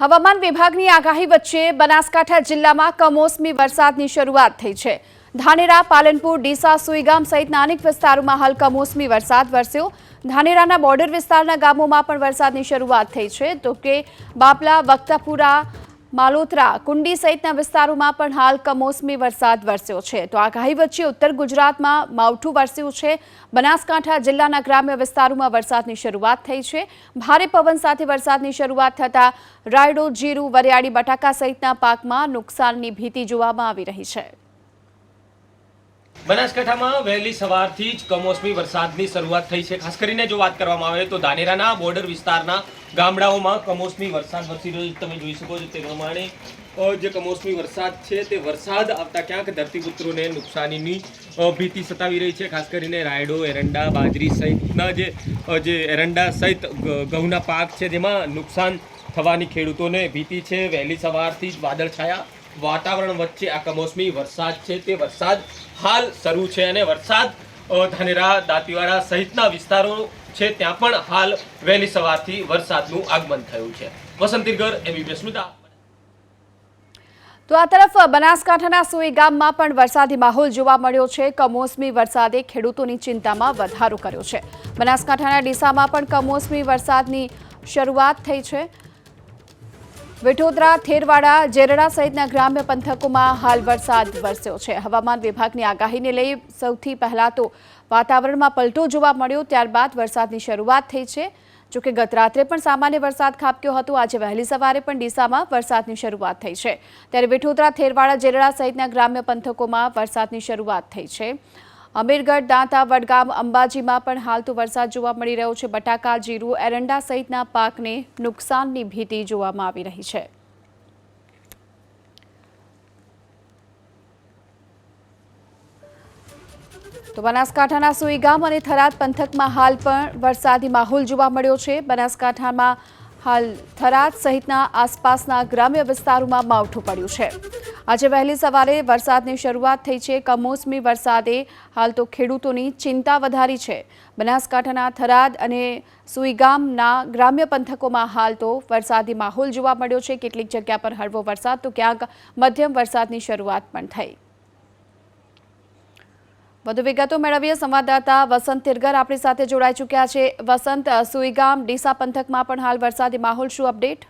હવામાન વિભાગની આગાહી વચ્ચે બનાસકાંઠા જિલ્લામાં કમોસમી વરસાદની શરૂઆત થઈ છે. ધાનેરા, પાલનપુર, ડીસા, સુઈગામ સહિતના અનેક વિસ્તારોમાં હાલ કમોસમી વરસાદ વરસ્યો. ધાનેરાના બોર્ડર વિસ્તારના ગામોમાં પણ વરસાદની શરૂઆત થઈ છે. તો કે બાપલા, વક્તાપુરા માલોત્રા, કુંડી સહિતના વિસ્તારોમાં પણ હાલ કમોસમી વરસાદ વરસ્યો છે. તો આગાહી વચ્ચે ઉત્તર ગુજરાતમાં માવઠું વરસ્યું છે. બનાસકાંઠા જિલ્લાના ગ્રામ્ય વિસ્તારોમાં વરસાદની શરૂઆત થઈ છે. ભારે પવન સાથે વરસાદની શરૂઆત થતાં રાયડો, જીરું, વરિયાળી, બટાકા સહિતના પાકમાં નુકસાનની ભીતિ જોવામાં આવી રહી છે. બનાસકાંઠામાં વહેલી સવારથી જ કમોસમી વરસાદની શરૂઆત થઈ છે. ખાસ કરીને જો વાત કરવામાં આવે તો ધાનેરાના બોર્ડર વિસ્તારના ગામડાઓમાં કમોસમી વરસાદ વરસી રહ્યો તમે જોઈ શકો છો તે પ્રમાણે જે કમોસમી વરસાદ છે તે વરસાદ આવતા ક્યાંક ધરતીપુત્રોને નુકસાનીની ભીતિ સતાવી રહી છે. ખાસ કરીને રાયડો, એરંડા, બાજરી સહિતના જે જે એરંડા સહિત ઘઉંના પાક છે જેમાં નુકસાન થવાની ખેડૂતોને ભીતિ છે. વહેલી સવારથી જ વાદળછાયા વાતાવરણ વચ્ચે આ કમોસમી વરસાદ છે. તે વરસાદ હાલ શરૂ છે અને વરસાદ ધાનેરા, દાંતીવાડા સહિતના વિસ્તારો છે, ત્યાં પણ હાલ વહેલી સવારથી વરસાદનું આગમન થયું છે. વસંતીગર એબીપી સ્મિતા તો આ તરફ બનાસકાંઠાના સુઈ ગામમાં પણ વરસાદી માહોલ જોવા મળ્યો છે. કમોસમી વરસાદે ખેડૂતોની ચિંતામાં વધારો કર્યો છે. બનાસકાંઠાના ડીસામાં પણ કમોસમી વરસાદની શરૂઆત થઈ છે. વિઠોદરા, થેરવાડા, જેરડા સહિતના ગ્રામ્ય પંથકોમાં હાલ વરસાદ વરસ્યો છે. હવામાન વિભાગની આગાહીને લઈ સૌથી પહેલા તો વાતાવરણમાં પલટો જોવા મળ્યો, ત્યારબાદ વરસાદની શરૂઆત થઈ છે. જોકે ગત રાત્રે પણ સામાન્ય વરસાદ ખાબક્યો હતો. આજે વહેલી સવારે પણ ડીસામાં વરસાદની શરૂઆત થઈ છે. ત્યારે વિઠોદરા, થેરવાડા, જેરડા સહિતના ગ્રામ્ય પંથકોમાં વરસાદની શરૂઆત થઈ છે. અમીરગઢ, દાંતા, વડગામ, અંબાજીમાં પણ હાલ તો વરસાદ જોવા મળી રહ્યો છે. બટાકા, જીરું, એરંડા સહિતના પાકને નુકસાનની ભીતિ જોવામાં આવી રહી છે. તો બનાસકાંઠાના સુઈગામ અને થરાદ પંથકમાં હાલ પણ વરસાદી માહોલ જોવા મળ્યો છે. બનાસકાંઠામાં હાલ થરાદ સહિતના આસપાસના ગ્રામ્ય વિસ્તારોમાં માવઠું પડ્યું છે. આજે વહેલી સવારે વરસાદની શરૂઆત થઈ છે. કમોસમી વરસાદે હાલ તો ખેડૂતોની ચિંતા વધારી છે. બનાસકાંઠાના થરાદ અને સુઈગામના ગ્રામ્ય પંથકોમાં હાલ તો વરસાદી માહોલ જોવા મળ્યો છે. કેટલીક જગ્યા પર હળવો વરસાદ, તો ક્યાંક મધ્યમ વરસાદની શરૂઆત પણ થઈ. વધુ વિગતો મેળવીએ. સંવાદદાતા વસંત તિરગર આપણી સાથે જોડાઈ ચૂક્યા છે. વસંત સુઈગામ, ડીસા પંથકમાં પણ હાલ વરસાદી માહોલ શું અપડેટ?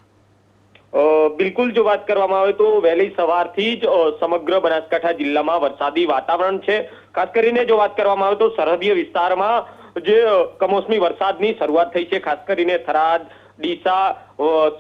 બિલકુલ જો વાત કરવામાં આવે તો વહેલી સવારથી જ સમગ્ર બનાસકાંઠા જિલ્લામાં વરસાદી વાતાવરણ છે. ખાસ કરીને જો વાત કરવામાં આવે તો સરહદીય વિસ્તારમાં જે કમોસમી વરસાદની શરૂઆત થઈ છે. ખાસ કરીને થરાદ, ડીસા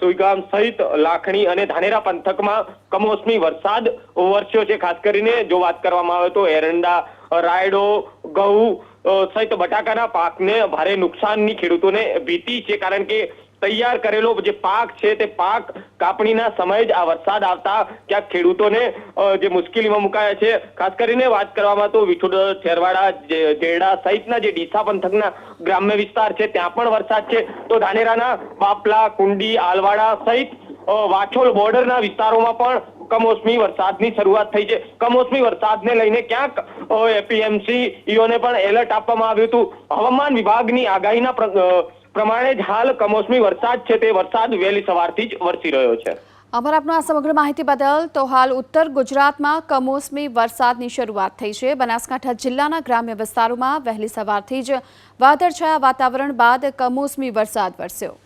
સુઈગામ સહિત લાખણી અને ધાનેરા પંથકમાં કમોસમી વરસાદ વરસ્યો છે. ખાસ કરીને જો વાત કરવામાં આવે તો એરંડા રાયડો, ઘઉં સહિત બટાકાના પાકને ભારે નુકસાનની ખેડૂતોને ભીતિ છે. કારણ કે તૈયાર કરેલો જે પાક છે તે પાક કાપણીના સમયે જ આ વરસાદ આવતા ક્યાંક ખેડૂતોને જે મુશ્કેલીમાં મુકાયા છે. ખાસ કરીને વાત કરવામાં તો વિઠોડ છેરવાડા, જે- જેરડા સહિતના જે ડીસા પંથકના ગ્રામ્ય વિસ્તાર છે, ત્યાં પણ વરસાદ છે. તો ધાનેરાના બાપલા, કુંડી, આલવાડા સહિત વાછોલ બોર્ડરના વિસ્તારોમાં પણ કમોસમી વરસાદની શરૂઆત થઈ છે. કમોસમી વરસાદને લઈને ક્યાંક એપીએમસી પણ એલર્ટ આપવામાં આવ્યું હતું. હવામાન વિભાગની આગાહીના પ્રમાણે જ હાલ કમોસમી વરસાદ છે તે વરસાદ વહેલી સવારથી જ વરસી રહ્યો છે. આભાર આપનો આ સમગ્ર માહિતી બદલ. તો હાલ ઉત્તર ગુજરાતમાં કમોસમી વરસાદની શરૂઆત થઈ છે. બનાસકાંઠા જિલ્લાના ગ્રામ્ય વિસ્તારોમાં વહેલી સવારથી જ વાદળછાયા વાતાવરણ બાદ કમોસમી વરસાદ વરસ્યો.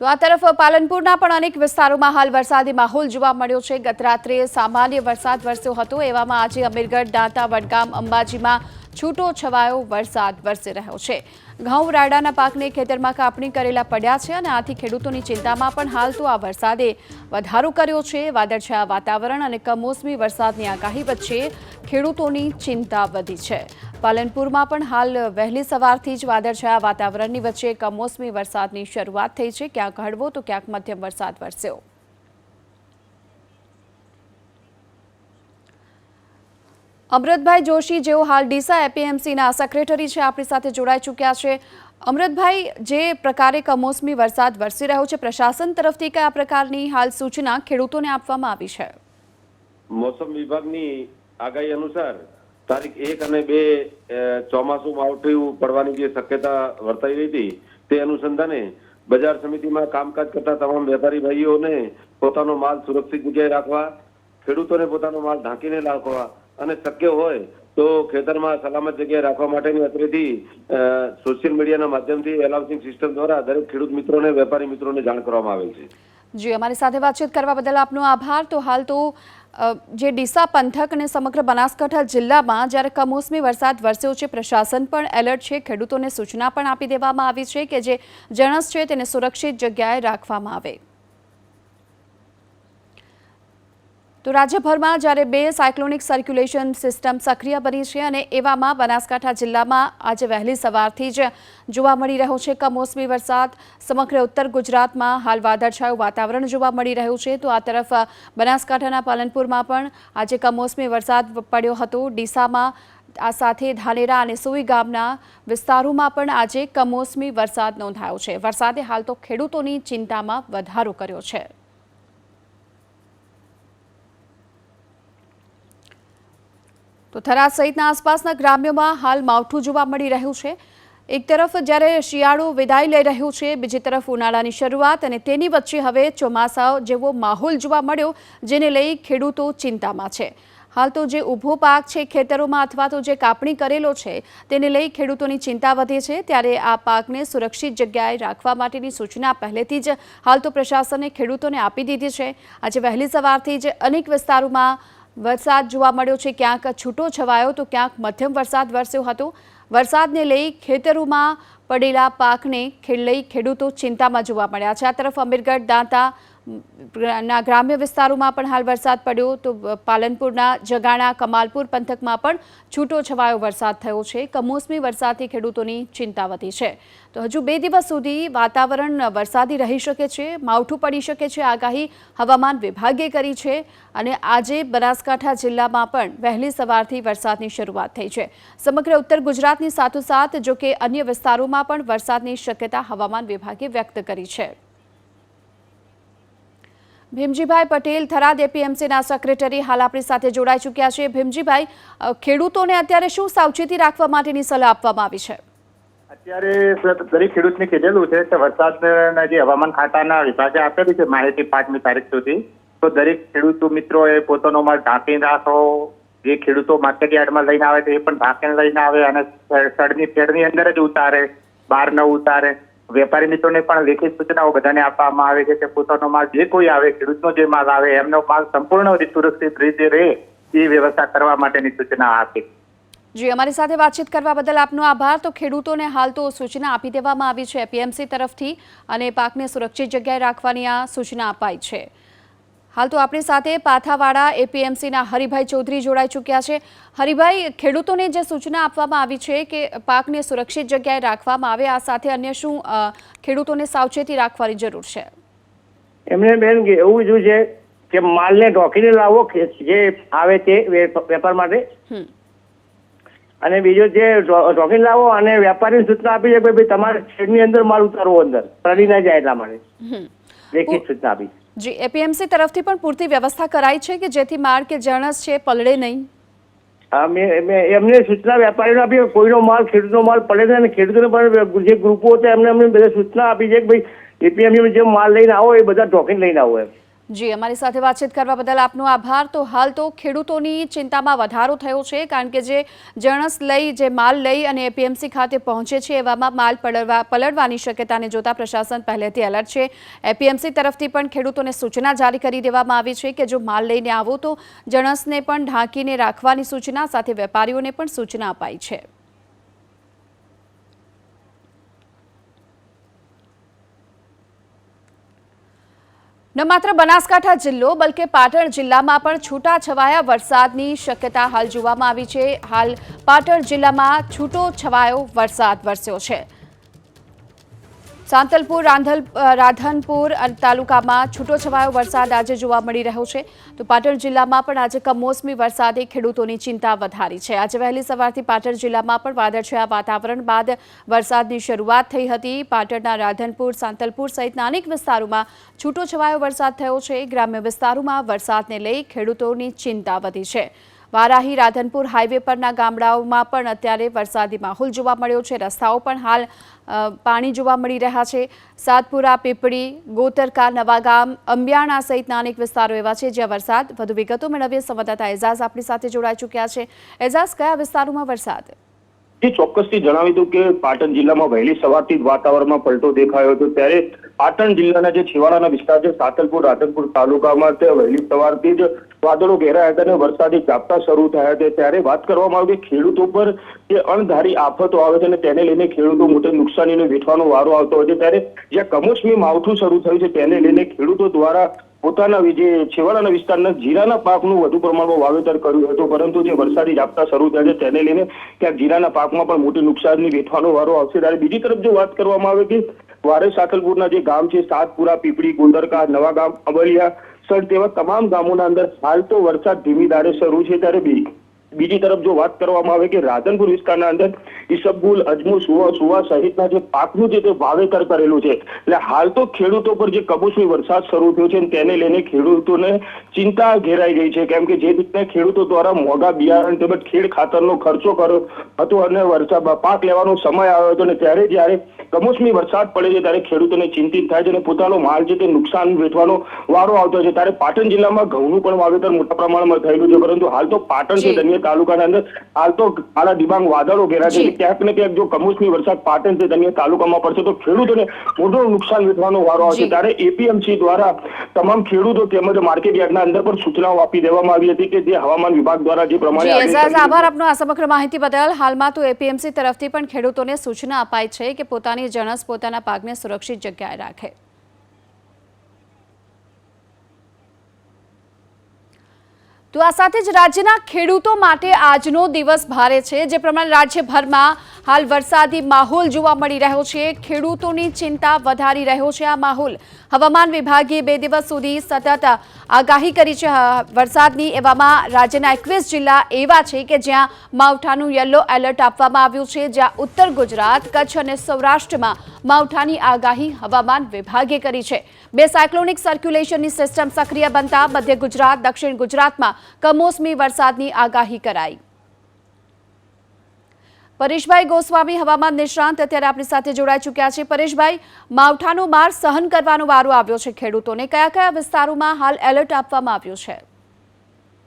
તો આ તરફ પાલનપુરના પણ અનેક વિસ્તારોમાં હાલ વરસાદી માહોલ જોવા મળ્યો છે. ગતરાત્રે સામાન્ય વરસાદ વરસ્યો હતો. એવામાં આજે અમીરગઢ, દાંતા, વડગામ, અંબાજીમાં છૂટો છવાયો વરસાદ વરસી રહ્યો છે. ઘઉં રાડાના પાકને ખેતરમાં કાપણી કરેલા પડ્યા છે અને આથી ખેડૂતોની ચિંતામાં પણ હાલ તો આ વરસાદે વધારો કર્યો છે. વાદળછાયા વાતાવરણ અને કમોસમી વરસાદની આગાહી વચ્ચે ખેડૂતોની ચિંતા વધી છે. પાલનપુરમાં પણ હાલ વહેલી સવારથી જ વાદળછાયા વાતાવરણની વચ્ચે કમોસમી વરસાદની શરૂઆત થઈ છે. ક્યાંક હળવો તો ક્યાંક મધ્યમ વરસાદ વરસ્યો. અમૃતભાઈ જોશી જેઓ હાલ ડીસા એપીએમસીના સેક્રેટરી છે, આપણી સાથે જોડાઈ ચૂક્યા છે. અમૃતભાઈ, જે પ્રકારે કમોસમી વરસાદ વરસી રહ્યો છે, પ્રશાસન તરફથી કયા પ્રકારની હાલ સૂચના ખેડૂતોને આપવામાં આવી છે? મોસમ વિભાગની આગાહી અનુસાર તારીખ એક અને બે ચોમાસું માવઠું પડવાની જે શક્યતા વર્તાઈ રહી હતી, તે અનુસંધાને બજાર સમિતિમાં કામકાજ કરતા તમામ વેપારી ભાઈઓને પોતાનો માલ સુરક્ષિત જગ્યાએ રાખવા, ખેડૂતોને પોતાનો માલ ઢાંકીને રાખવા અને શક્ય હોય તો ખેતરમાં સલામત જગ્યાએ રાખવા માટેની અત્રેથી સોશિયલ મીડિયાના માધ્યમથી એલાઉન્સિંગ સિસ્ટમ દ્વારા દરેક ખેડૂત મિત્રોને, વેપારી મિત્રોને જાણ કરવામાં આવેલ છે. જી, અમારી સાથે વાતચીત કરવા બદલ આપનો આભાર. તો હાલ તો જે ડીસા પંથક અને સમગ્ર બનાસકાંઠા જિલ્લામાં જ્યારે કમોસમી વરસાદ વરસ્યો છે, પ્રશાસન પણ એલર્ટ છે. ખેડૂતોને સૂચના પણ આપી દેવામાં આવી છે કે જે જણસ છે, તેને સુરક્ષિત જગ્યાએ રાખવામાં આવે. તો રાજ્યભરમાં જ્યારે બે સાયક્લોનિક સર્ક્યુલેશન સિસ્ટમ સક્રિય બની છે અને એવામાં બનાસકાંઠા જિલ્લામાં આજે વહેલી સવારથી જ જોવા મળી રહ્યો છે કમોસમી વરસાદ. સમગ્ર ઉત્તર ગુજરાતમાં હાલ વાદળછાયું વાતાવરણ જોવા મળી રહ્યું છે. તો આ તરફ બનાસકાંઠાના પાલનપુરમાં પણ આજે કમોસમી વરસાદ પડ્યો હતો. ડીસામાં આ સાથે ધાનેરા અને સુઈ ગામના વિસ્તારોમાં પણ આજે કમોસમી વરસાદ નોંધાયો છે. વરસાદે હાલ તો ખેડૂતોની ચિંતામાં વધારો કર્યો છે. તો થરાદ સહિતના આસપાસના ગ્રામ્યોમાં હાલ માવઠું જોવા મળી રહ્યું છે. એક તરફ જ્યારે શિયાળો વિદાય લઈ રહ્યું છે, બીજી તરફ ઉનાળાની શરૂઆત અને તેની વચ્ચે હવે ચોમાસા જેવો માહોલ જોવા મળ્યો, જેને લઈ ખેડૂતો ચિંતામાં છે. હાલ તો જે ઊભો પાક છે ખેતરોમાં અથવા તો જે કાપણી કરેલો છે, તેને લઈ ખેડૂતોની ચિંતા વધે છે. ત્યારે આ પાકને સુરક્ષિત જગ્યાએ રાખવા માટેની સૂચના પહેલેથી જ હાલ તો પ્રશાસને ખેડૂતોને આપી દીધી છે. આજે વહેલી સવારથી જ અનેક વિસ્તારોમાં વરસાદ જોવા મળ્યો છે. ક્યાંક છૂટો છવાયો તો ક્યાંક મધ્યમ વરસાદ વરસ્યો હતો. વરસાદને લઈ ખેતરોમાં પડેલા પાકને લઈ ખેડૂતો ચિંતામાં જોવા મળ્યા છે. આ તરફ અમીરગઢ દાંતા ના ગ્રામ્ય વિસ્તારોમાં પણ હાલ વરસાદ પડ્યો તો પાલનપુરના જગાણા, કમાલપુર પંથકમાં પણ છૂટો છવાયો વરસાદ થયો છે. કમોસમી વરસાદથી ખેડૂતોની ચિંતા વધી છે. તો હજુ બે દિવસ સુધી વાતાવરણ વરસાદી રહી શકે છે, માવઠું પડી શકે છે, આગાહી હવામાન વિભાગે કરી છે અને આજે બનાસકાંઠા જિલ્લામાં પણ વહેલી સવારથી વરસાદની શરૂઆત થઈ છે. સમગ્ર ઉત્તર ગુજરાતની સાથોસાથ જો કે અન્ય વિસ્તારોમાં પણ વરસાદની શક્યતા હવામાન વિભાગે વ્યક્ત કરી છે. ભીમજીભાઈ પટેલ થરાદ એપીએમસીના સેક્રેટરી હાલ આપણી સાથે જોડાઈ ચૂક્યા છે. ભીમજીભાઈ ખેડૂતોને અત્યારે શું સાવચેતી રાખવા માટેની સલાહ આપવામાં આવી છે? અત્યારે દરેક ખેડૂતને કીધેલું છે કે વરસાદના જે હવામાન ખાતાના વિભાગે આપેલી છે માહિતી પાંચમી તારીખ સુધી. તો દરેક ખેડૂત મિત્રોએ પોતાનો માલ ઢાંકીને રાખો. જે ખેડૂતો માર્કેટ યાર્ડમાં લઈને આવે છે એ પણ ઢાંકીને લઈને આવે અને સડની ફેડની અંદર જ ઉતારે બહાર ન ઉતારે. વેપારી મિત્રોને પણ લેખિત સૂચનાઓ બધાને આપવામાં આવે છે કે પોતાનો માલ જે કોઈ આવે, ખેડૂતનો જે માલ આવે, એમનો માલ સંપૂર્ણ રીતે સુરક્ષિત રીતે રહે, એ વ્યવસ્થા કરવા માટેની સૂચના આપી. જી, અમારી સાથે વાતચીત કરવા બદલ આપનો આભાર. તો ખેડૂતોને હાલ તો સૂચના આપી દેવામાં આવી છે પીએમસી તરફથી અને પાકને સુરક્ષિત જગ્યાએ રાખવાની આ સૂચના અપાઈ છે. હાલ તો આપણી સાથે પાથાવાડા એપીએમસીના હરિભાઈ ચૌધરી જોડાઈ ચૂક્યા છે. હરિભાઈ ખેડૂતોને જે સૂચના આપવામાં આવી છે કે પાકને સુરક્ષિત જગ્યાએ રાખવામાં આવે આ સાથે અન્ય શું ખેડૂતોને સાવચેતી રાખવાની જરૂર છે? એમણે બેન એવું જોયું છે કે માલને ઢોકીને લાવો જે આવે તે વેપાર માટે. અને બીજો જે ઢોકીને લાવો અને વેપારીને સૂચના આપી છે કે ભાઈ તમારે શેડની અંદર માલ ઉતારવો અંદર પડી ના જાય એટલા માટે. લેખિત સૂચના આપી. જી, એપીએમસી તરફથી પણ પૂરતી વ્યવસ્થા કરાઈ છે કે જેથી માળ કે જણસ છે પલળે નહીં? એમને સૂચના વેપારીને આપી, કોઈનો માલ, ખેડૂતનો માલ પડે છે અને ખેડૂતોને પણ જે ગ્રુપો હતા એમને અમને બધા સૂચના આપી છે કે ભાઈ એપીએમસી જે માલ લઈને આવો, એ બધા ઢોકીને લઈને આવો એમ. જી, અમારી સાથે વાતચીત કરવા બદલ આપનો આભાર. તો હાલ તો ખેડૂતોની ચિંતામાં વધારો થયો છે, કારણ કે જે જણસ લઈ, જે માલ લઈ અને એપીએમસી ખાતે પહોંચે છે, એવામાં માલ પલળવા, પલળવાની શક્યતાને જોતા પ્રશાસન પહેલેથી એલર્ટ છે. એપીએમસી તરફથી પણ ખેડૂતોને સૂચના જારી કરી દેવામાં આવી છે કે જો માલ લઈને આવો તો જણસને પણ ઢાંકીને રાખવાની સૂચના, સાથે વેપારીઓને પણ સૂચના અપાઈ છે. ન માત્ર બનાસકાંઠા જિલ્લો, બલકે પાટણ જિલ્લામાં પણ છૂટાછવાયા વરસાદની શક્યતા હાલ જોવામાં આવી છે. હાલ પાટણ જિલ્લામાં છૂટો છવાયો વરસાદ વરસ્યો છે. સાંતલપુર, રાંધલ રાધનપુર તાલુકામાં છૂટોછવાયો વરસાદ આજે જોવા મળી રહ્યો છે. તો પાટણ જિલ્લામાં પણ આજે કમોસમી વરસાદે ખેડૂતોની ચિંતા વધારી છે. આજે વહેલી સવારથી પાટણ જિલ્લામાં પણ વાદળછાયા વાતાવરણ બાદ વરસાદની શરૂઆત થઈ હતી. પાટણના રાધનપુર, સાંતલપુર સહિતના અનેક વિસ્તારોમાં છૂટોછવાયો વરસાદ થયો છે. ગ્રામ્ય વિસ્તારોમાં વરસાદને લઈ ખેડૂતોની ચિંતા વધી છે. વારાહી રાધનપુર હાઈવે પરના ગામડાઓમાં પણ અત્યારે વરસાદી માહોલ જોવા મળ્યો છે. રસ્તાઓ પણ હાલ પાણી જોવા મળી રહ્યા છે. સાતપુરા, પીપળી, ગોતરકા, નવાગામ અંબિયાણા સહિતના અનેક વિસ્તારો એવા છે જ્યાં વરસાદ વધુ વિગતો મેળવીએ. સંવાદદાતા એઝાઝ આપણી સાથે જોડાઈ ચૂક્યા છે. એઝાઝ, કયા વિસ્તારોમાં વરસાદ? જે, ચોક્કસથી જણાવી દઉં કે પાટણ જિલ્લામાં વહેલી સવારથી વાતાવરણમાં પલટો દેખાયો હતો. ત્યારે પાટણ જિલ્લાના જે છેવાડાના વિસ્તાર છે, સાતલપુર, રાધનપુર તાલુકામાં વહેલી સવારથી જ વાદળો ઘેરાયા હતા અને વરસાદી ઝાપટા શરૂ થયા છે. ત્યારે વાત કરવામાં આવી કે ખેડૂતો પર જે અણધારી આફતો આવે છે અને તેને લઈને ખેડૂતો મોટી નુકસાનીને વેઠવાનો વારો આવતો હોય છે. ત્યારે જ્યાં કમોસમી માવઠું શરૂ થયું છે, તેને લઈને ખેડૂતો દ્વારા પોતાના જે છેવાડાના વિસ્તારના જીરાના પાકનું વધુ પ્રમાણમાં વાવેતર કર્યું હતું, પરંતુ જે વરસાદી ઝાપટા શરૂ થયા છે તેને લઈને ક્યાંક જીરાના પાકમાં પણ મોટી નુકસાનની વેઠવાનો વારો આવશે. ત્યારે બીજી તરફ જો વાત કરવામાં આવે કે વારે સાથલપુરના જે ગામ છે, સાતપુરા, પીપળી, ગોંદરકા, નવા ગામ અબલિયા સર તેવા તમામ ગામોના અંદર હાલ તો વરસાદ ધીમી ધારે શરૂ છે, ત્યારે બી બીજી તરફ જો વાત કરવામાં આવે કે રાધનપુર વિસ્તારના અંદર ઈસબગુલ અજમુ સુવા સુવા સહિતના જે પાકનું જે વાવેતર કરેલું છે, એટલે હાલ તો ખેડૂતો પર જે કમોસમી વરસાદ શરૂ થયો છે તેને લઈને ખેડૂતોને ચિંતા ઘેરાઈ ગઈ છે, કેમ કે જે રીતના ખેડૂતો દ્વારા મોંઘા બિયારણ તેમજ ખેડ ખાતરનો ખર્ચો કર્યો હતો અને વરસાદ પાક લેવાનો સમય આવ્યો હતો અને ત્યારે જ્યારે કમોસમી વરસાદ પડે છે ત્યારે ખેડૂતોને ચિંતિત થાય છે અને પોતાનો માલ છે તે નુકસાન વેઠવાનો વારો આવતો છે. ત્યારે પાટણ જિલ્લામાં ઘઉંનું પણ વાવેતર મોટા પ્રમાણમાં થયેલું છે પરંતુ હાલ તો પાટણ છે ધન્ય તાલુકાના અંદર. હાલ તો કાળા ડિબાંગ વાદળો ઘેરા છે. ક્યાંક ને ક્યાંક જો કમોસમી વરસાદ પાટણ છે ધન્ય તાલુકામાં પડશે તો ખેડૂતોને મોટું નુકસાન વેઠવાનો વારો આવશે. ત્યારે એપીએમસી દ્વારા તમામ ખેડૂતો તેમજ માર્કેટ યાર્ડના અંદર પણ સૂચનાઓ આપી દેવામાં આવી હતી કે જે હવામાન વિભાગ દ્વારા જે પ્રમાણે આભાર આપનો આ સમગ્ર માહિતી બદલ. હાલમાં તો એપીએમસી તરફથી પણ ખેડૂતોને સૂચના અપાઈ છે કે પોતાની જણસ પોતાના પાકને સુરક્ષિત જગ્યાએ રાખે. તો આ સાથે જ રાજ્યના ખેડૂતો માટે આજનો દિવસ ભારે છે. જે પ્રમાણે રાજ્યભરમાં હાલ વરસાદી માહોલ જોવા મળી રહ્યો છે. ખેડૂતોની ચિંતા વધારી રહ્યો છે આ માહોલ. હવામાન વિભાગે બે દિવસ સુધી સતત આગાહી કરી છે. વરસાદની એવામાં રાજ્યના એકવીસ જિલ્લા એવા છે કે જ્યાં માવઠાનું યલો એલર્ટ આપવામાં આવ્યું છે. જ્યાં ઉત્તર ગુજરાત, કચ્છ અને સૌરાષ્ટ્રમાં માવઠાની આગાહી હવામાન વિભાગે કરી છે. બે સાયક્લોનિક સર્ક્યુલેશનની સિસ્ટમ સક્રિય બનતા મધ્ય ગુજરાત, દક્ષિણ ગુજરાતમાં કમોસમી વરસાદની આગાહી કરાઈ. પરેશભાઈ ગોસ્વામી હવામાન નિષ્ણાંત અત્યારે આપણી સાથે જોડાઈ ચૂક્યા છે. પરેશભાઈ, માવઠાનો માર સહન કરવાનો વારો આવ્યો છે ખેડૂતોને. કયા કયા વિસ્તારોમાં હાલ એલર્ટ આપવામાં આવ્યું છે?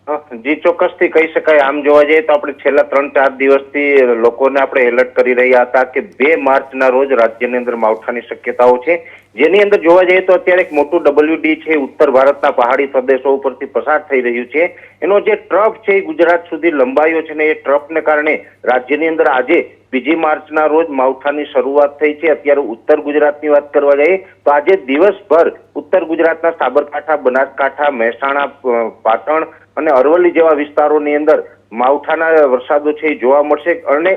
જી, ચોક્કસથી કહી શકાય. આમ જોવા જઈએ તો આપણે છેલ્લા ત્રણ ચાર દિવસથી લોકોને આપણે એલર્ટ કરી રહ્યા હતા કે બે માર્ચના રોજ રાજ્યની અંદર માવઠાની શક્યતાઓ છે. જેની અંદર જોવા જઈએ તો અત્યારે એક મોટું ડબલ્યુડી છે ઉત્તર ભારતના પહાડી પ્રદેશો ઉપરથી પસાર થઈ રહ્યું છે. એનો જે ટ્રફ છે એ ગુજરાત સુધી લંબાયો છે ને એ ટ્રફને કારણે રાજ્યની અંદર આજે બીજી માર્ચના રોજ માવઠાની શરૂઆત થઈ છે. અત્યારે ઉત્તર ગુજરાતની વાત કરવા જઈએ તો આજે દિવસભર ઉત્તર ગુજરાતના સાબરકાંઠા, બનાસકાંઠા, મહેસાણા પાટણ અને અરવલ્લી જેવા વિસ્તારોની અંદર માવઠાના વરસાદો છે એ જોવા મળશે. અને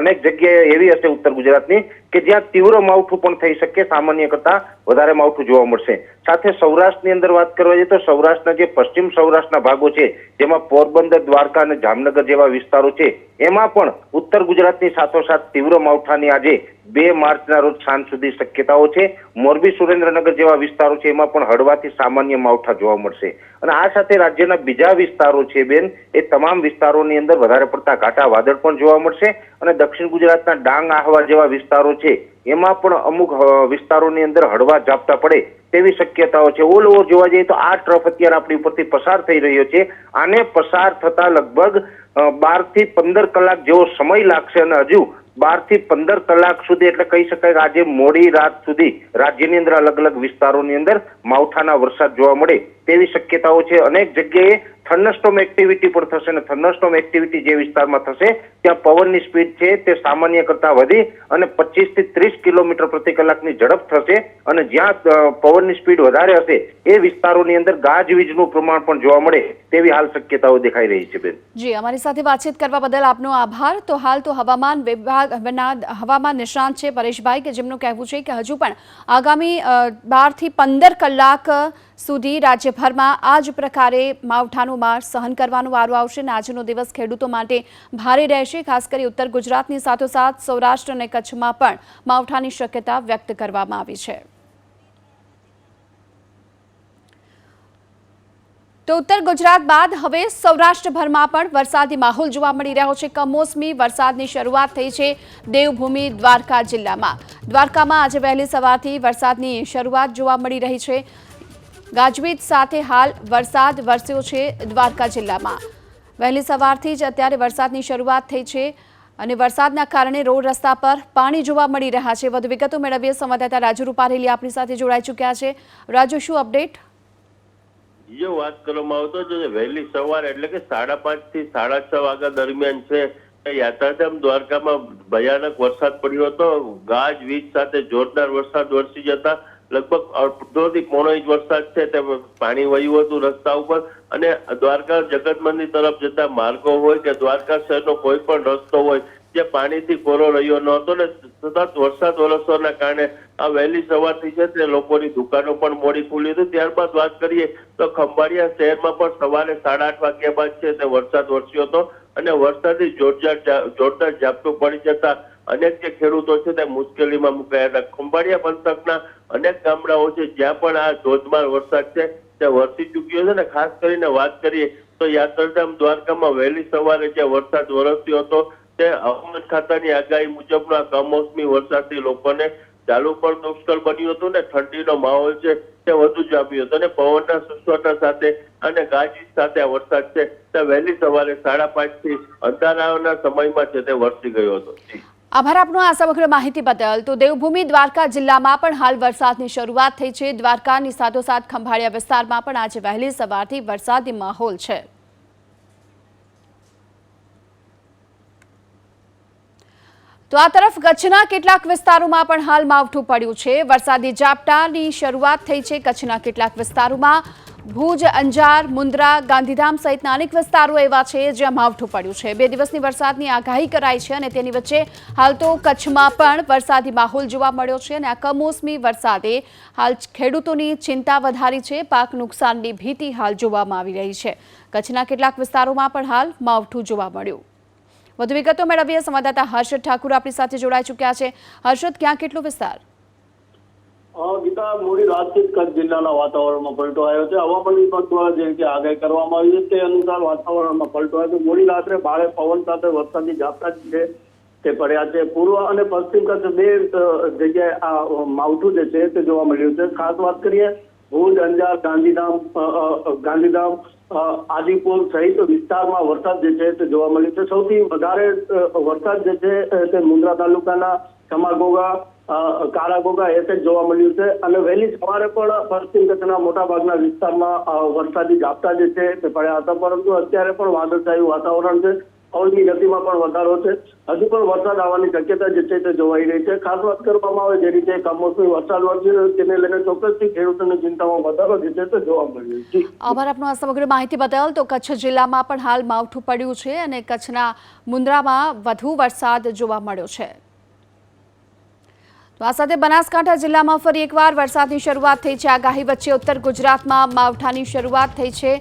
અનેક જગ્યાએ એવી હશે ઉત્તર ગુજરાતની કે જ્યાં તીવ્ર માવઠું પણ થઈ શકે સામાન્ય કરતા વધારે માવઠું જોવા મળશે. સાથે સૌરાષ્ટ્રની અંદર વાત કરવા જઈએ તો સૌરાષ્ટ્રના જે પશ્ચિમ સૌરાષ્ટ્રના ભાગો છે, જેમાં પોરબંદર, દ્વારકા અને જામનગર જેવા વિસ્તારો છે, એમાં પણ ઉત્તર ગુજરાતની સાથોસાથ તીવ્ર માવઠાની આજે બે માર્ચના રોજ સાંજ સુધી શક્યતાઓ છે. મોરબી, સુરેન્દ્રનગર જેવા વિસ્તારો છે, એમાં પણ હળવાથી સામાન્ય માવઠા જોવા મળશે. અને આ સાથે રાજ્યના બીજા વિસ્તારો છે બેન, એ તમામ વિસ્તારોની અંદર વધારે પડતા ઘાટા વાદળ પણ જોવા મળશે. અને દક્ષિણ ગુજરાતના ડાંગ આહવા જેવા વિસ્તારો છે, એમાં પણ અમુક વિસ્તારોની અંદર હળવા ઝાપટા પડે તેવી શક્યતાઓ છે. ઓલ ઓવર જોવા જઈએ તો આ ટ્રફ અત્યારે આપણી ઉપરથી પસાર થઈ રહ્યો છે. આને પસાર થતા લગભગ બારથી પંદર કલાક જેવો સમય લાગશે અને હજુ બારથી પંદર કલાક સુધી, એટલે કહી શકાય કે આજે મોડી રાત સુધી રાજ્યની અંદર અલગ અલગ વિસ્તારોની અંદર માવઠાના વરસાદ જોવા મળે. તેવી શક્યતાઓ છે. અનેક જગ્યાએ થંડરસ્ટોમ એક્ટિવિટી પણ થશે અને થંડરસ્ટોમ એક્ટિવિટી જે વિસ્તારમાં થશે, ત્યાં પવનની સ્પીડ છે તે સામાન્ય કરતા વધી અને પચીસથી ત્રીસ કિલોમીટર પ્રતિ કલાકની ઝડપ થશે અને જ્યાં પવનની સ્પીડ વધારે હશે, એ વિસ્તારોની અંદર ગાજવીજનું પ્રમાણ પણ જોવા મળે તેવી હાલ શક્યતાઓ દેખાઈ રહી છે બેન. જી, અમારી સાથે વાતચીત કરવા બદલ આપનો આભાર. તો હાલ તો હવામાન વિભાગના હવામાન નિષ્ણાંત છે પરેશભાઈ, કે જેમનું કહેવું છે કે હજુ પણ આગામી બારથી પંદર કલાક સુધી રાજ્યભરમાં આ જ પ્રકારે માવઠાનો માર સહન કરવાનો વારો આવશે અને આજનો દિવસ ખેડૂતો માટે ભારે રહેશે, ખાસ કરી ઉત્તર ગુજરાતની સાથોસાથ સૌરાષ્ટ્ર અને કચ્છમાં પણ માવઠાની શક્યતા વ્યક્ત કરવામાં આવી છે. તો ઉત્તર ગુજરાત બાદ હવે સૌરાષ્ટ્રભરમાં પણ વરસાદી માહોલ જોવા મળી રહ્યો છે. કમોસમી વરસાદની શરૂઆત થઈ છે દેવભૂમિ દ્વારકા જિલ્લામાં. દ્વારકામાં આજે વહેલી સવારથી વરસાદની શરૂઆત જોવા મળી રહી છે. ગાજવીજ સાથે હાલ વરસાદ વરસ્યો છે દ્વારકા જિલ્લામાં. વહેલી સવારથી જ અત્યારે વરસાદની શરૂઆત થઈ છે અને વરસાદના કારણે રોડ રસ્તા પર પાણી જોવા મળી રહ્યા છે. વધુ વિગતો મેળવીએ સંવાદદાતા રાજુ રૂપારેલી આપણી સાથે જોડાઈ ચૂક્યા છે. રાજુ, શું અપડેટ? જો વાત કરવામાં આવતો જો વહેલી સવાર એટલે કે સાડા પાંચથી સાડા છ વાગ્યા દરમિયાન છે. યાત્રાધામ દ્વારકામાં ભયાનક વરસાદ પડ્યો હતો. ગાજ વીજ સાથે જોરદાર વરસાદ વરસી જતા લગભગ અડધોથી પોણો ઇંચ વરસાદ છે, તે પાણી વહ્યું હતું રસ્તા ઉપર. અને દ્વારકા જગત મંદિર તરફ જતા માર્ગો હોય કે દ્વારકા શહેરનો કોઈ પણ રસ્તો હોય જે પાણીથી કોરો રહ્યો ન હતો ને સતત વરસાદ વરસવાના કારણે આ વહેલી સવારથી છે તે લોકોની દુકાનો પણ મોડી ખુલી હતી. ત્યારબાદ વાત કરીએ તો ખંભાળિયા શહેરમાં પણ સવારે સાડા આઠ વાગ્યા બાદ છે તે વરસાદ વરસ્યો હતો અને વરસાદથી જોરદાર જોરદાર ઝાપટું પડી જતા અનેક જે ખેડૂતો છે તે મુશ્કેલીમાં મુકાયા હતા. ખંભાળિયા પંથકના અનેક ગામડાઓ છે, જ્યાં પણ આ ધોધમાર વરસાદ છે તે વરસી ચૂક્યો છે ને ખાસ કરીને વાત કરીએ તો યાત્રાધામ દ્વારકામાં વહેલી સવારે જે વરસાદ વરસ્યો હતો, તે હવામાન ખાતાની આગાહી મુજબનો કમોસમી વરસાદથી લોકોને ચાલુ પણ દુષ્કળ બન્યું હતું ને ઠંડીનો માહોલ છે તે વધુ જામ્યો હતો અને પવનના સુસવાટા સાથે અને ગાજી સાથે આ વરસાદ છે તે વહેલી સવારે સાડા પાંચથી અંધારાના સમયમાં છે તે વરસી ગયો હતો. આભાર આપનો આ સમગ્ર માહિતી બદલ. તો દેવભૂમિ દ્વારકા જિલ્લામાં પણ હાલ વરસાદની શરૂઆત થઈ છે. દ્વારકાની સાથોસાથ ખંભાળિયા વિસ્તારમાં પણ આજે વહેલી સવારથી વરસાદી માહોલ છે. તો આ તરફ કચ્છના કેટલાક વિસ્તારોમાં પણ હાલ માવઠું પડ્યું છે. વરસાદી ઝાપટાની શરૂઆત થઈ છે કચ્છના કેટલાક વિસ્તારોમાં. ભુજ, અંજાર, મુન્દ્રા, ગાંધીધામ સહિતના અનેક વિસ્તારો એવા છે જ્યાં માવઠું પડ્યું છે. બે દિવસની વરસાદની આગાહી કરાઈ છે અને તેની વચ્ચે હાલ તો કચ્છમાં પણ વરસાદી માહોલ જોવા મળ્યો છે અને આ કમોસમી વરસાદે હાલ ખેડૂતોની ચિંતા વધારી છે. પાક નુકસાનની ભીતિ હાલ જોવામાં આવી રહી છે. કચ્છના કેટલાક વિસ્તારોમાં પણ હાલ માવઠું જોવા મળ્યું. વધુ વિગતો મેળવીએ સંવાદદાતા હર્ષદ ઠાકુર આપણી સાથે જોડાઈ ચૂક્યા છે. હર્ષદ, ક્યાં કેટલો વિસ્તાર? ગીતા, મોડી રાતથી કચ્છ જિલ્લાના વાતાવરણમાં પલટો આવ્યો છે. હવામાન વિભાગ દ્વારા જે રીતે આગાહી કરવામાં આવી છે, તે અનુસાર વાતાવરણમાં પલટો આવ્યો છે. મોડી રાત્રે ભારે પવન સાથે વરસાદની ઝાપટા છે તે પડ્યા છે. પૂર્વ અને પશ્ચિમ કચ્છ બે જગ્યાએ આ માવઠું જે છે તે જોવા મળ્યું છે. ખાસ વાત કરીએ, ભુજ, અંજાર, ગાંધીધામ ગાંધીધામ આદિપુર સહિત વિસ્તારમાં વરસાદ જે છે તે જોવા મળ્યું છે. સૌથી વધારે વરસાદ જે છે તે મુન્દ્રા તાલુકાના સમાગોગા કારાગોગા એ જોવા મળ્યું છે. અને વહેલી સવારે પણ પશ્ચિમ કચ્છના મોટાભાગના વિસ્તારમાં વરસાદી ઝાપટા જે છે તે પડ્યા હતા. પરંતુ અત્યારે પણ વાદળછાયું વાતાવરણ છે. પવનની ગતિમાં પણ વધારો છે. હજુ પણ વરસાદ આવવાની શક્યતા જે છે તે જોવાઈ રહી છે. ખાસ વાત કરવામાં આવે જે રીતે કમોસમી વરસાદ વરસ્યો તેને લઈને ચોક્કસથી ખેડૂતોની ચિંતામાં વધારો જે છે તે જોવા મળ્યો છે. આભાર આપનો આ સમગ્ર માહિતી બદલ. તો કચ્છ જિલ્લામાં પણ હાલ માવઠું પડ્યું છે અને કચ્છના મુન્દ્રામાં વધુ વરસાદ જોવા મળ્યો છે. તો આ સાથે બનાસકાંઠા જિલ્લામાં ફરી એકવાર વરસાદની શરૂઆત થઈ છે. આગાહી વચ્ચે ઉત્તર ગુજરાતમાં માવઠાની શરૂઆત થઈ છે.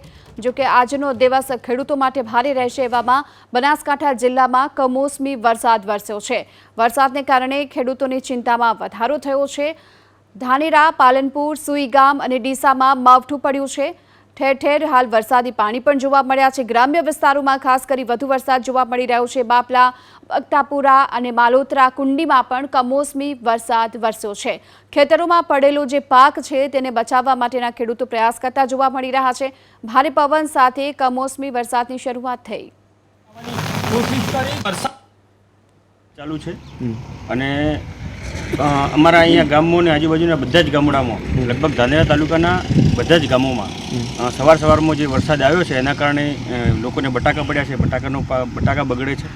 જો કે આજનો દિવસ ખેડૂતો માટે ભારે રહેશે એવામાં બનાસકાંઠા જિલ્લામાં કમોસમી વરસાદ વરસ્યો છે. વરસાદને કારણે ખેડૂતોની ચિંતામાં વધારો થયો છે. ધાનેરા, પાલનપુર, સુઈગામ અને ડીસામાં માવઠું પડ્યું છે. ઠેર ઠેર હાલ વરસાદી પાણી પણ જોવા મળ્યા છે. ગ્રામ્ય વિસ્તારોમાં ખાસ કરી વધુ વરસાદ જોવા મળી રહ્યો છે. બાપલા બગતાપુરા અને માલોત્રા કુંડીમાં પણ કમોસમી વરસાદ વરસ્યો છે. ખેતરોમાં પડેલો જે પાક છે તેને બચાવવા માટેના ખેડૂતો પ્રયાસ કરતા જોવા મળી રહ્યા છે. ભારે પવન સાથે કમોસમી વરસાદની શરૂઆત થઈ. કોશિશ કરી વરસાદ ચાલુ છે. અને અમારા અહીંયા ગામો અને આજુબાજુના બધા જ ગામડામાં લગભગ ધાનેરા તાલુકાના બધા જ ગામોમાં સવાર સવારમાં જે વરસાદ આવ્યો છે એના કારણે લોકોને બટાકા પડ્યા છે બટાકાનો બટાકા બગડે છે.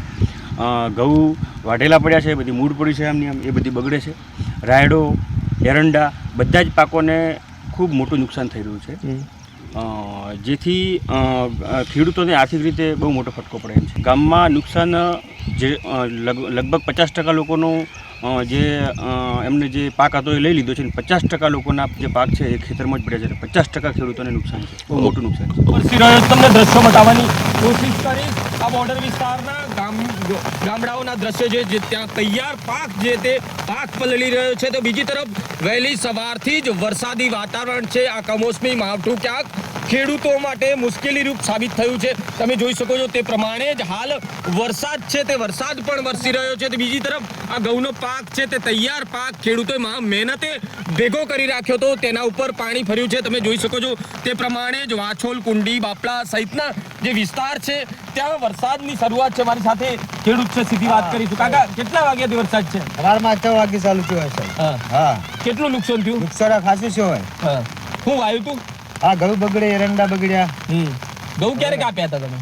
ઘઉં વાઢેલા પડ્યા છે બધી મૂળ પડી છે એમની આમ એ બધી બગડે છે. રાયડો એરંડા બધા જ પાકોને ખૂબ મોટું નુકસાન થઈ રહ્યું છે. જેથી ખેડૂતોને આર્થિક રીતે બહુ મોટો ફટકો પડે એમ છે. ગામમાં નુકસાન જે લગભગ પચાસ ટકા લોકોનું જે એમને જે પાક હતો એ લઈ લીધો છે અને પચાસ ટકા લોકોના જે પાક છે એ ખેતરમાં જ પડ્યા છે. પચાસ ટકા ખેડૂતોને નુકસાન છે. બહુ મોટું નુકસાન છે. તમને દ્રશ્યો બતાવવાની કોશિશ કરીશ. આ બોર્ડર વિસ્તારના ગામડાઓના દ્રશ્યો છે જે ત્યાં તૈયાર પાક જે તે પાક પલળી રહ્યો છે, તો બીજી તરફ વહેલી સવારથી જ વરસાદી વાતાવરણ છે. આ કમોસમી માવઠું ક્યાંક ખેડૂતો માટે મુશ્કેલીરૂપ સાબિત થયું છે. તમે જોઈ શકો છો તે પ્રમાણે જ હાલ વરસાદ છે, તે વરસાદ પણ વરસી રહ્યો છે. તો બીજી તરફ આ ઘઉંનો પાક છે, તે તૈયાર પાક ખેડૂતોએ મહેનતે ભેગો કરી રાખ્યો હતો. તેના ઉપર પાણી ફર્યું છે. તમે જોઈ શકો છો તે પ્રમાણે જ વાછોલ, કુંડી, બાપલા સહિતના જે વિસ્તાર છે ત્યાં વરસાદની શરૂઆત છે મારી સાથે. ખેડૂત છે સીધી વાત કરીશું. કાકા કેટલા વાગ્યાથી વરસાદ છે? સવારમાં છ વાગે ચાલુ થયો હશે. હા. હા. કેટલું નુકસાન થયું? નુકસાન ખાસું છે હોય. હા. હું વાયું તું? હા ઘઉં બગડે એરંડા બગડ્યા. હમ. ઘઉં ક્યારે કાપ્યા હતા તમે?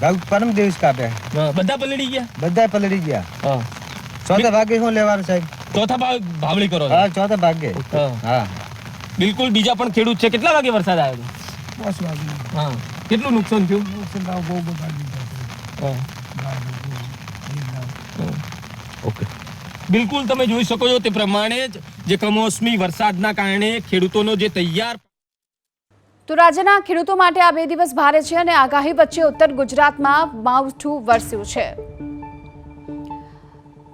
ઘઉં પરમ દિવસ કાપ્યા. બધા પલળી ગયા? બધા પલળી ગયા. હા. ચોથા ભાગે શું લેવાનું સાહેબ? ચોથા ભાગ ભાવળી કરો. હા ચોથા ભાગે. હા. બિલકુલ બીજા પણ ખેડૂત છે. કેટલા વાગે વરસાદ આવ્યો હતો? હા. કેટલું નુકસાન થયું? હા. હા. ઓકે. બિલકુલ તમે જોઈ શકો છો તે પ્રમાણે જ જે કમોસમી વરસાદના કારણે ખેડૂતોનો જે તૈયાર તો રાજ્યના ખેડૂતો માટે આ બે દિવસ ભારે છે અને આગાહી વચ્ચે ઉત્તર ગુજરાતમાં માવઠું વરસ્યું છે.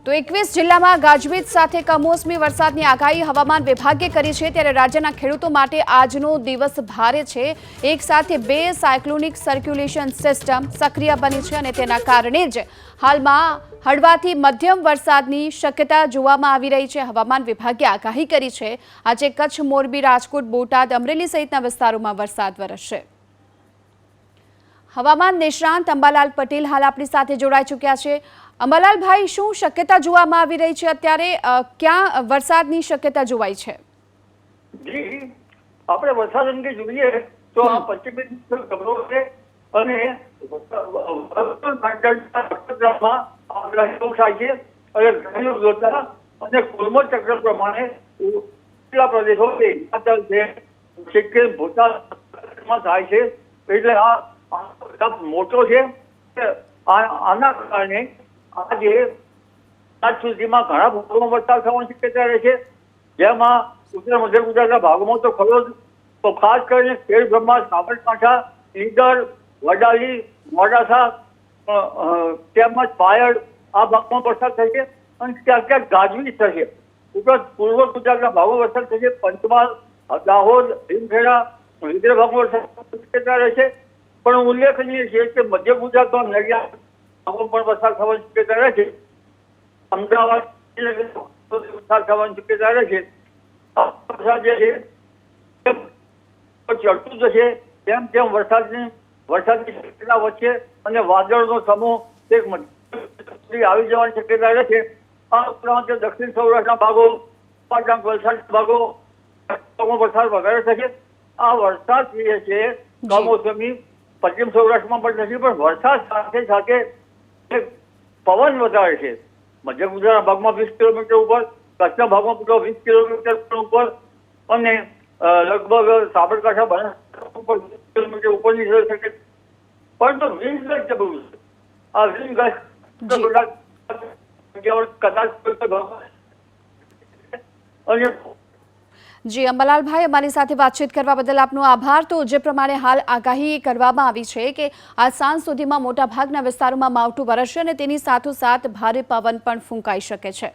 તો એકવીસ જિલ્લામાં ગાજવીજ સાથે કમોસમી વરસાદની આગાહી હવામાન વિભાગે કરી છે. ત્યારે રાજ્યના ખેડૂતો માટે આજનો દિવસ ભારે છે. એક સાથે બે સાયક્લોનિક સર્ક્યુલેશન સિસ્ટમ સક્રિય બની છે અને તેના કારણે જ હાલમાં હળવાથી મધ્યમ વરસાદની શક્યતા જોવામાં આવી રહી છે. હવામાન વિભાગે આગાહી કરી છે. આજે કચ્છ, મોરબી, રાજકોટ, બોટાદ, અમરેલી સહિતના વિસ્તારોમાં વરસાદ વરસશે. હવામાન નિષ્ણાંત અંબાલાલ પટેલ હાલ આપણી સાથે જોડાઈ ચૂક્યા છે. અંબાલાલભાઈ શું શક્યતા જોવામાં આવી રહી છે અત્યારે? ક્યાં વરસાદની શક્યતા જોવાય છે? જી આપણે વરસાદ અંગે જોઈએ તો આ પશ્ચિમી ખબરો છે અને થાય છે અને ગ્રહણો જોતા અને કુર્મ ચક્ર પ્રમાણે કેટલા પ્રદેશો છે સિક્કિમ ભૂતાનમાં થાય છે. એટલે આ આ મોટો છે આના કારણે આજે આજ સુધીમાં ઘણા ભાગોમાં વરસાદ થવાની શક્યતા રહે છે. જેમાં ઉત્તર મધ્ય ગુજરાતના ભાગોમાં તો ખરો તો ખાસ કરીને ખેડ બ્રહ્મા, સાબરકાંઠા, ઈડર, વડાલી, મોડાસા તેમજ પાયડ આ ભાગમાં વરસાદ થશે અને ક્યાંક ક્યાંક ગાજવીજ થશે ઉપરાંત પૂર્વ ગુજરાતના ભાગો વરસાદ થશે પંચમહાલ, દાહોદ ભીમખેડા વિદ્યા ભાગમાં વરસાદ શક્યતા રહેશે પણ ઉલ્લેખનીય છે કે મધ્ય ગુજરાતમાં નડિયાદ પણ વરસાદ થવાની શક્યતા રહેશે અમદાવાદ વરસાદ થવાની શક્યતા રહે છે. વરસાદ જે છે તે ચડતું જશે. તેમ તેમ વરસાદની વરસાદની શક્યતા વચ્ચે અને વાદળનો સમૂહ મધ્ય આવી જવાની શક્યતા રહે છે. આ ઉપરાંત દક્ષિણ સૌરાષ્ટ્રના ભાગો પાટણ વલસાડના ભાગો વરસાદ વધારે થશે. આ વરસાદ જે છે કમોસમી પશ્ચિમ સૌરાષ્ટ્રમાં પણ નથી પણ વરસાદ સાથે સાથે પવન વધારે છે. મધ્ય ગુજરાતના ભાગમાં વીસ કિલોમીટર ઉપર કચ્છના ભાગમાં વીસ કિલોમીટર ઉપર અને લગભગ સાબરકાંઠા બનાસકાંઠા ઉપર વીસ કિલોમીટર ઉપરની થઈ શકે પરંતુ વિન્ડ ગસ્ટ જબરું છે આ વિન્ડ ગસ્ટ કદાચ અને જી, અંબાલાલભાઈ, અમારી સાથે વાતચીત કરવા બદલ આપનો આભાર. તો જે પ્રમાણે હાલ આગાહી કરવામાં આવી છે કે આજ સાંજ સુધીમાં મોટાભાગના વિસ્તારોમાં માવઠું વરસશે અને તેની સાથોસાથ ભારે પવન પણ ફૂંકાઈ શકે છે.